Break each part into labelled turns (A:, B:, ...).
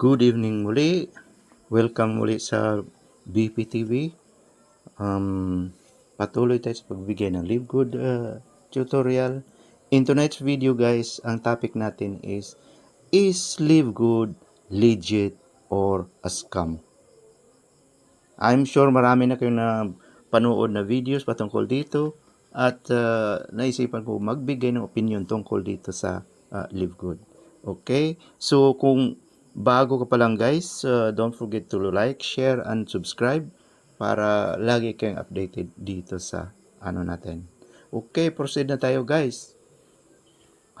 A: Good evening muli. Welcome muli sa BPTV. Um, patuloy tayo sa pagbigay ng Live Good uh, tutorial. In tonight's video guys, ang topic natin is Is Live Good legit or a scam? I'm sure marami na kayong na panood na videos patungkol dito at uh, naisipan ko magbigay ng opinion tungkol dito sa uh, Live Good. Okay? So kung bago ka pa lang guys, uh, don't forget to like, share, and subscribe para lagi kayong updated dito sa ano natin. Okay, proceed na tayo guys.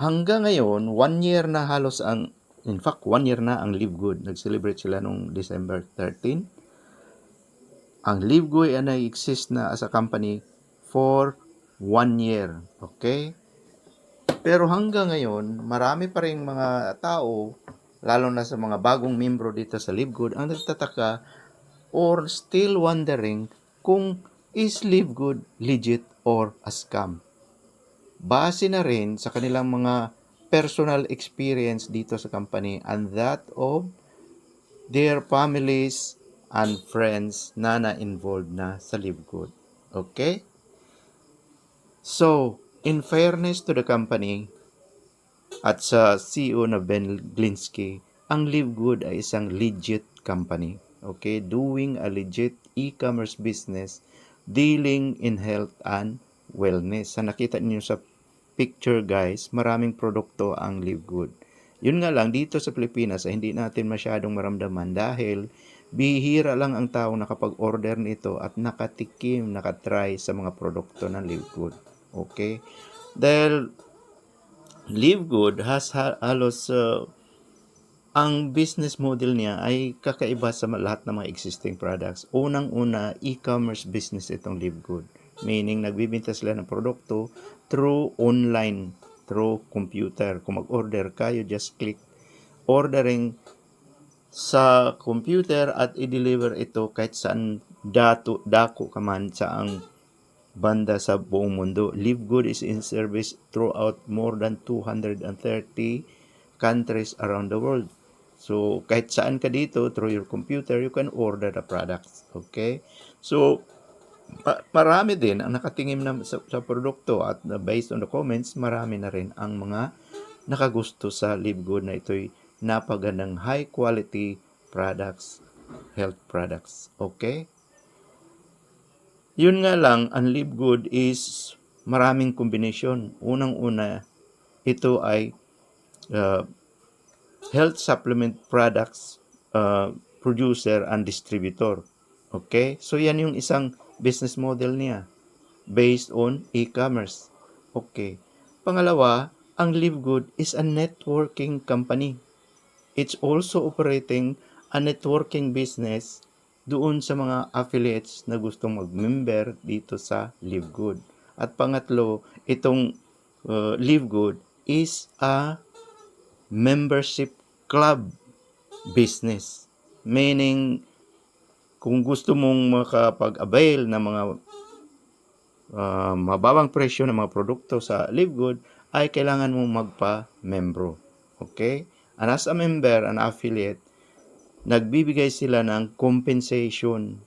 A: Hanggang ngayon, one year na halos ang, in fact, one year na ang Live Good. Nag-celebrate sila nung December 13. Ang Live Good ay na-exist na as a company for one year. Okay? Pero hanggang ngayon, marami pa rin mga tao, lalo na sa mga bagong membro dito sa Live Good, ang nagtataka or still wondering kung is Live Good legit or a scam. Base na rin sa kanilang mga personal experience dito sa company and that of their families and friends na na-involved na sa Live Good. Okay? So, in fairness to the company at sa CEO na Ben Glinsky, ang Live Good ay isang legit company. Okay? Doing a legit e-commerce business dealing in health and wellness. Sa nakita niyo sa picture guys, maraming produkto ang Live Good. Yun nga lang, dito sa Pilipinas ay hindi natin masyadong maramdaman dahil bihira lang ang tao nakapag-order nito at nakatikim, nakatry sa mga produkto ng Live Good. Okay? Dahil Live Good has ha- halos uh, ang business model niya ay kakaiba sa lahat ng mga existing products. Unang-una, e-commerce business itong Live Good. Meaning, nagbibinta sila ng produkto through online, through computer. Kung mag-order ka, you just click ordering sa computer at i-deliver ito kahit saan dato, dako ka man sa ang banda sa buong mundo. Live Good is in service throughout more than 230 countries around the world. So, kahit saan ka dito, through your computer, you can order the products. Okay? So, pa- marami din ang nakatingin na sa, sa produkto at na based on the comments, marami na rin ang mga nakagusto sa Live Good na ito'y napagandang high quality products, health products. Okay? Yun nga lang, ang Live Good is maraming kombinasyon. Unang-una, ito ay uh, health supplement products uh, producer and distributor. Okay? So, yan yung isang business model niya based on e-commerce. Okay. Pangalawa, ang Live Good is a networking company. It's also operating a networking business doon sa mga affiliates na gustong mag-member dito sa Live Good. At pangatlo, itong uh, Live Good is a membership club business. Meaning, kung gusto mong makapag-avail ng mga uh, mababang presyo ng mga produkto sa Live Good, ay kailangan mong magpa-membro. Okay? And as a member, an affiliate, nagbibigay sila ng compensation.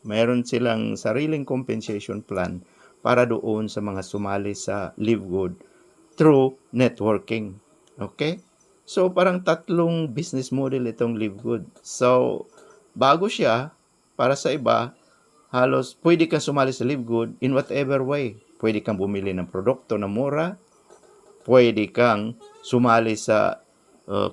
A: Mayroon silang sariling compensation plan para doon sa mga sumali sa Live Good through networking. Okay? So, parang tatlong business model itong Live Good. So, bago siya, para sa iba, halos pwede kang sumali sa Live Good in whatever way. Pwede kang bumili ng produkto na mura, pwede kang sumali sa uh,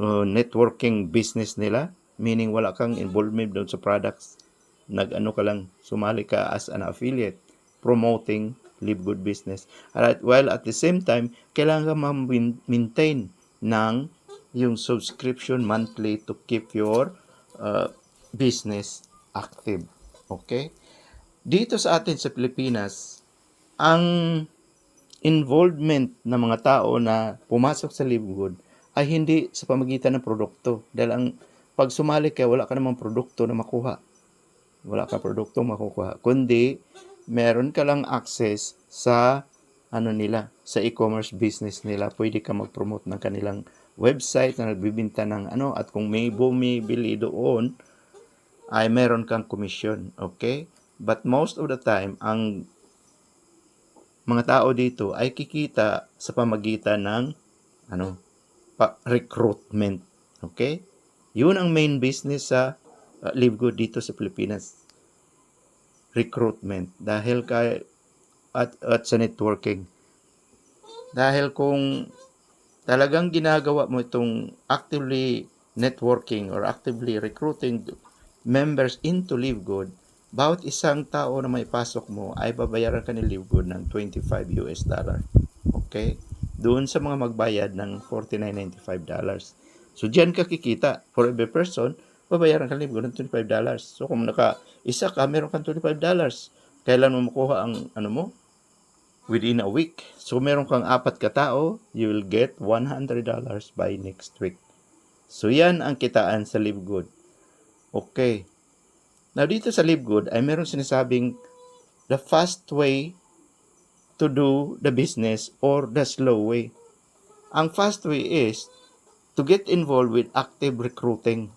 A: uh, networking business nila, meaning wala kang involvement doon sa products. Nag-ano ka lang, sumali ka as an affiliate, promoting Live Good Business. At while at the same time, kailangan ka ma-maintain ng yung subscription monthly to keep your uh, business active. Okay? Dito sa atin sa Pilipinas, ang involvement ng mga tao na pumasok sa Live Good ay hindi sa pamagitan ng produkto. Dahil ang pag sumali ka, wala ka namang produkto na makuha. Wala ka produkto makukuha. Kundi, meron ka lang access sa ano nila, sa e-commerce business nila. Pwede ka mag-promote ng kanilang website na nagbibinta ng ano at kung may bumibili doon ay meron kang commission, okay? But most of the time ang mga tao dito ay kikita sa pamagitan ng ano pa, recruitment, okay? Yun ang main business sa uh, Live Good dito sa Pilipinas. Recruitment dahil kay at, at sa networking. Dahil kung talagang ginagawa mo itong actively networking or actively recruiting members into Live Good, bawat isang tao na may pasok mo ay babayaran ka ni Live Good ng 25 US dollar. Okay? Doon sa mga magbayad ng 49.95 dollars. So, diyan ka kikita. For every person, babayaran ka Good ng 25 dollars. So, kung naka isa ka, meron kang 25 dollars. Kailan mo makuha ang ano mo? within a week. So, meron kang apat ka tao, you will get $100 by next week. So, yan ang kitaan sa Live Good. Okay. Now, dito sa Live Good, ay meron sinasabing the fast way to do the business or the slow way. Ang fast way is to get involved with active recruiting.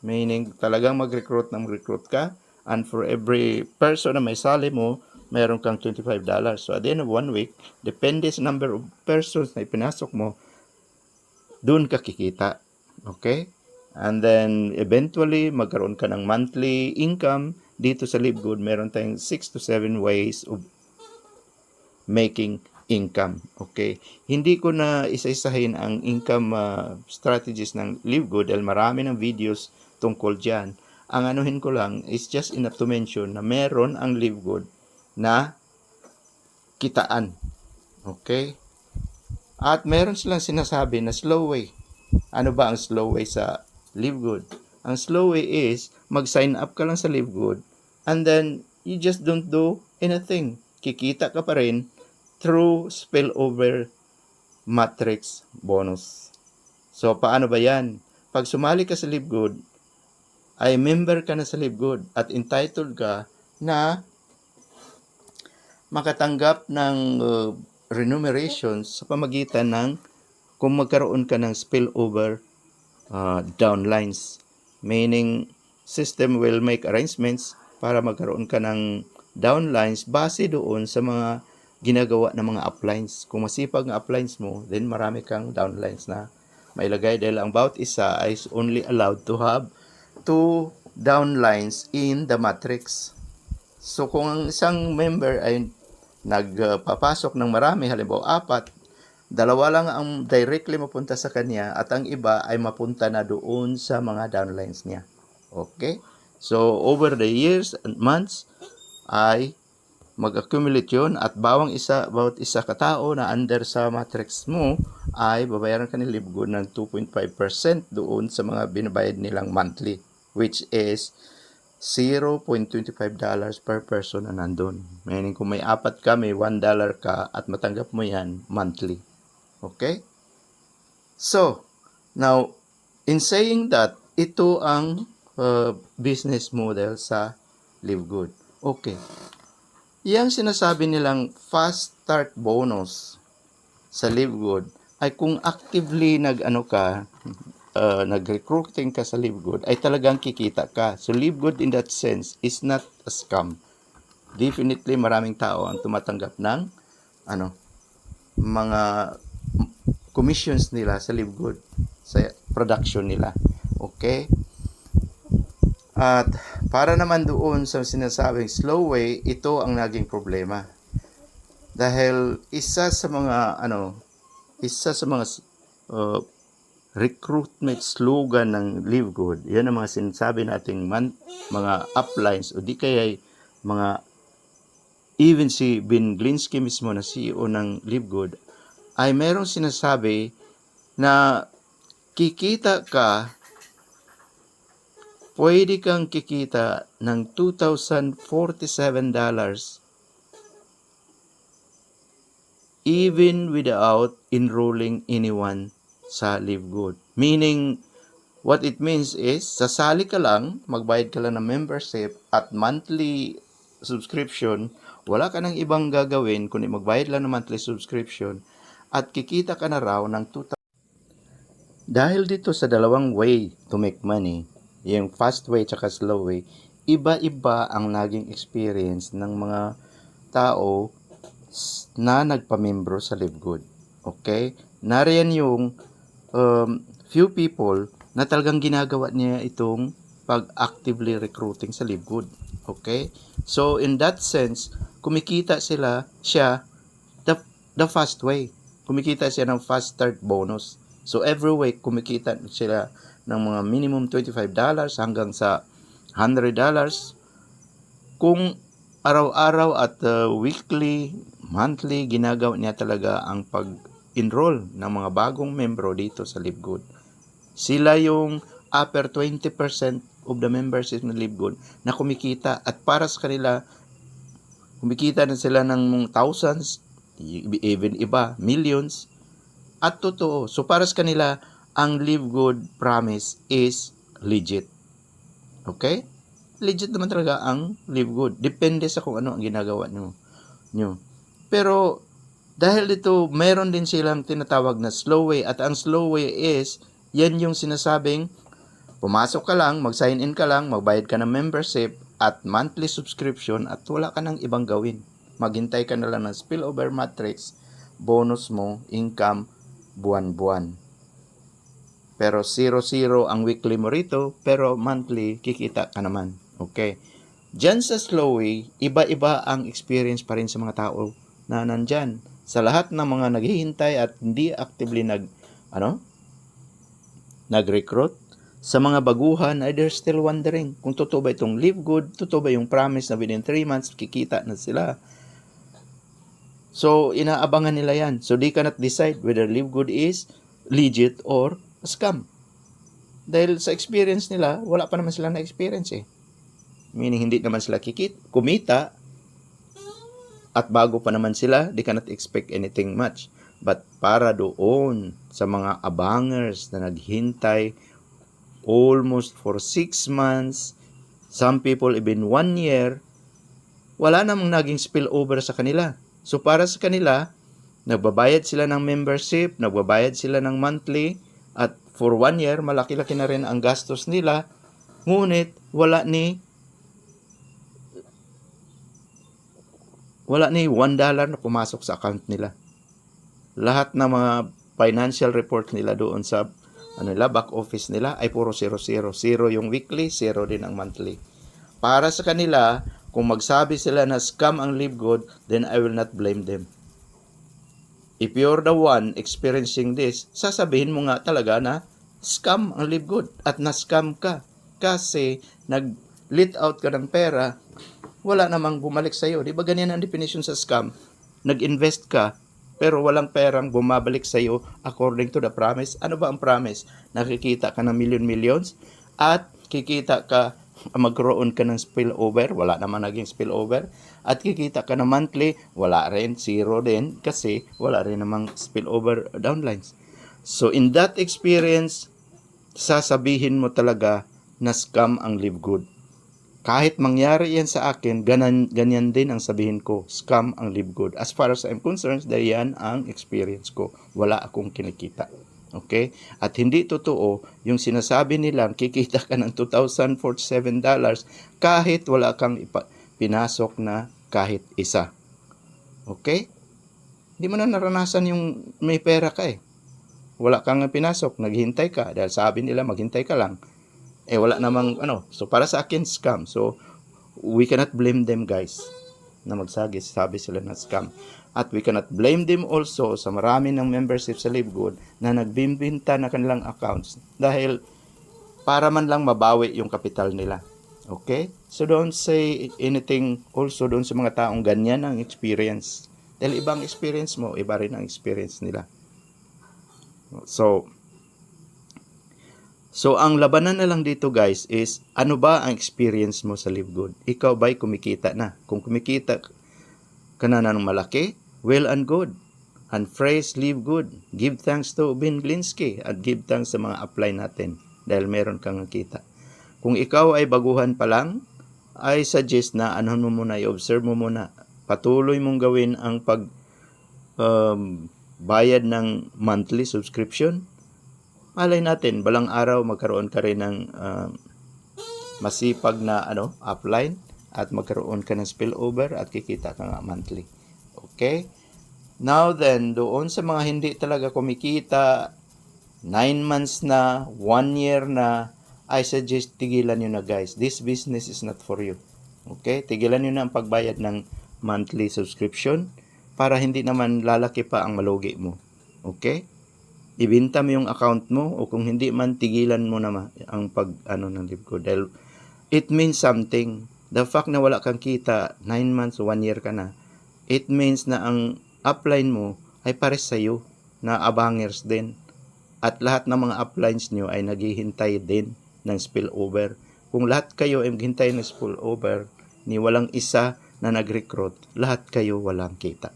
A: Meaning, talagang mag-recruit ng recruit ka and for every person na may sali mo, meron kang $25. So at the end of one week, depende sa number of persons na ipinasok mo, doon ka kikita. Okay? And then eventually, magkaroon ka ng monthly income dito sa Live Good. Meron tayong 6 to 7 ways of making income. Okay? Hindi ko na isa-isahin ang income uh, strategies ng Live Good dahil marami ng videos tungkol dyan. Ang anuhin ko lang is just enough to mention na meron ang Live Good na kitaan. Okay? At meron silang sinasabi na slow way. Ano ba ang slow way sa Live Good? Ang slow way is mag-sign up ka lang sa Live Good and then you just don't do anything. Kikita ka pa rin through spillover matrix bonus. So, paano ba yan? Pag sumali ka sa Live Good, ay member ka na sa Live Good at entitled ka na makatanggap ng uh, remunerations sa pamagitan ng kung magkaroon ka ng spillover uh, downlines. Meaning, system will make arrangements para magkaroon ka ng downlines base doon sa mga ginagawa ng mga uplines. Kung masipag ng uplines mo, then marami kang downlines na mailagay dahil ang bawat isa is only allowed to have two downlines in the matrix. So kung ang isang member ay nagpapasok ng marami, halimbawa apat, dalawa lang ang directly mapunta sa kanya at ang iba ay mapunta na doon sa mga downlines niya. Okay? So over the years and months ay mag-accumulate yun at bawang isa, bawat isa katao na under sa matrix mo ay babayaran ka ni Libgo ng 2.5% doon sa mga binabayad nilang monthly which is $0.25 per person na nandun. Meaning kung may apat ka, may $1 ka at matanggap mo yan monthly. Okay? So, now, in saying that, ito ang uh, business model sa Live Good. Okay. Yang sinasabi nilang fast start bonus sa Live Good ay kung actively nag-ano ka, uh, nag-recruiting ka sa Live Good, ay talagang kikita ka. So, Live Good in that sense is not a scam. Definitely, maraming tao ang tumatanggap ng ano, mga commissions nila sa Live Good, sa production nila. Okay? At para naman doon sa sinasabing slow way, ito ang naging problema. Dahil isa sa mga ano, isa sa mga uh, recruitment slogan ng Live Good, yan ang mga sinasabi nating man, mga uplines o di kaya mga even si Ben Glinsky mismo na CEO ng Live Good ay merong sinasabi na kikita ka pwede kang kikita ng $2,047 even without enrolling anyone sa Live Good. Meaning, what it means is, sasali ka lang, magbayad ka lang ng membership at monthly subscription, wala ka nang ibang gagawin kundi magbayad lang ng monthly subscription at kikita ka na raw ng 2,000 Dahil dito sa dalawang way to make money, yung fast way at slow way, iba-iba ang naging experience ng mga tao na nagpamembro sa Live Good. Okay? Nariyan yung um, few people na talagang ginagawa niya itong pag-actively recruiting sa Live Good. Okay? So, in that sense, kumikita sila, siya, the, the fast way. Kumikita siya ng fast start bonus. So, every week, kumikita sila ng mga minimum $25 hanggang sa $100. Kung araw-araw at uh, weekly, monthly, ginagawa niya talaga ang pag-enroll ng mga bagong membro dito sa LiveGood. Sila yung upper 20% of the membership ng LiveGood na kumikita at para sa kanila, kumikita na sila ng thousands, even iba, millions, at totoo. So para sa kanila, ang Live Good promise is legit. Okay? Legit naman talaga ang Live Good. Depende sa kung ano ang ginagawa nyo. nyo. Pero dahil dito, meron din silang tinatawag na slow way at ang slow way is yan yung sinasabing pumasok ka lang, mag-sign in ka lang, magbayad ka ng membership at monthly subscription at wala ka nang ibang gawin. Maghintay ka na lang ng spillover matrix, bonus mo, income, buwan-buwan. Pero 0-0 ang weekly mo rito, pero monthly kikita ka naman. Okay? Diyan sa slow iba-iba ang experience pa rin sa mga tao na nandyan. Sa lahat ng mga naghihintay at hindi actively nag, ano? Nag-recruit. Sa mga baguhan, ay they're still wondering kung totoo ba itong live good, totoo ba yung promise na within 3 months kikita na sila. So, inaabangan nila yan. So, they cannot decide whether live good is legit or scam. Dahil sa experience nila, wala pa naman sila na experience eh. Meaning, hindi naman sila kikit, kumita, at bago pa naman sila, they cannot expect anything much. But para doon sa mga abangers na naghintay almost for 6 months, some people even 1 year, wala namang naging spillover sa kanila. So para sa kanila, nagbabayad sila ng membership, nagbabayad sila ng monthly, at for 1 year, malaki-laki na rin ang gastos nila, ngunit wala ni wala ni 1 dollar na pumasok sa account nila. Lahat ng mga financial report nila doon sa ano nila, back office nila ay puro 0 0 0 yung weekly, 0 din ang monthly. Para sa kanila, kung magsabi sila na scam ang live good, then I will not blame them. If you're the one experiencing this, sasabihin mo nga talaga na scam ang live good at na-scam ka kasi nag-lit out ka ng pera wala namang bumalik sa iyo. Di ba ganyan ang definition sa scam? Nag-invest ka, pero walang perang bumabalik sa iyo according to the promise. Ano ba ang promise? Nakikita ka ng million-millions at kikita ka magkaroon ka ng spillover, wala naman naging spillover, at kikita ka ng monthly, wala rin, zero din, kasi wala rin namang spillover downlines. So in that experience, sasabihin mo talaga na scam ang live good. Kahit mangyari yan sa akin, ganan, ganyan din ang sabihin ko, scam ang live good. As far as I'm concerned, dahil yan ang experience ko. Wala akong kinikita. Okay? At hindi totoo yung sinasabi nilang kikita ka ng $2,047 kahit wala kang ipa- pinasok na kahit isa. Okay? Hindi mo na naranasan yung may pera ka eh. Wala kang pinasok, naghintay ka dahil sabi nila maghintay ka lang eh wala namang ano so para sa akin scam so we cannot blame them guys na magsagi sabi sila na scam at we cannot blame them also sa marami ng membership sa LiveGood na nagbimbinta na kanilang accounts dahil para man lang mabawi yung kapital nila okay so don't say anything also doon sa mga taong ganyan ang experience dahil ibang experience mo iba rin ang experience nila so So, ang labanan na lang dito guys is, ano ba ang experience mo sa Live Good? Ikaw ba'y kumikita na? Kung kumikita ka na ng malaki, well and good. And phrase Live Good. Give thanks to Ben Glinsky at give thanks sa mga apply natin dahil meron kang nakita. Kung ikaw ay baguhan pa lang, I suggest na ano mo muna, i-observe mo muna. Patuloy mong gawin ang pag um, bayad ng monthly subscription malay natin, balang araw magkaroon ka rin ng um, masipag na ano, upline at magkaroon ka ng spillover at kikita ka nga monthly. Okay? Now then, doon sa mga hindi talaga kumikita, 9 months na, 1 year na, I suggest tigilan nyo na guys. This business is not for you. Okay? Tigilan nyo na ang pagbayad ng monthly subscription para hindi naman lalaki pa ang malugi mo. Okay? Ibinta mo yung account mo o kung hindi man tigilan mo naman ang pag ano ng live ko dahil it means something. The fact na wala kang kita 9 months, 1 year ka na, it means na ang upline mo ay pares sa iyo na abangers din. At lahat ng mga uplines nyo ay naghihintay din ng spillover. Kung lahat kayo ay maghintay ng spillover, ni walang isa na nag-recruit, lahat kayo walang kita.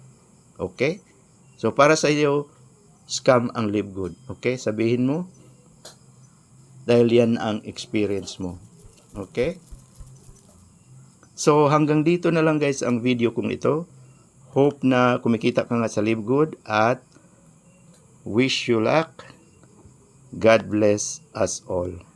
A: Okay? So para sa iyo, scam ang live good. Okay? Sabihin mo, dahil yan ang experience mo. Okay? So hanggang dito na lang guys ang video kong ito. Hope na kumikita ka nga sa Live Good at wish you luck. God bless us all.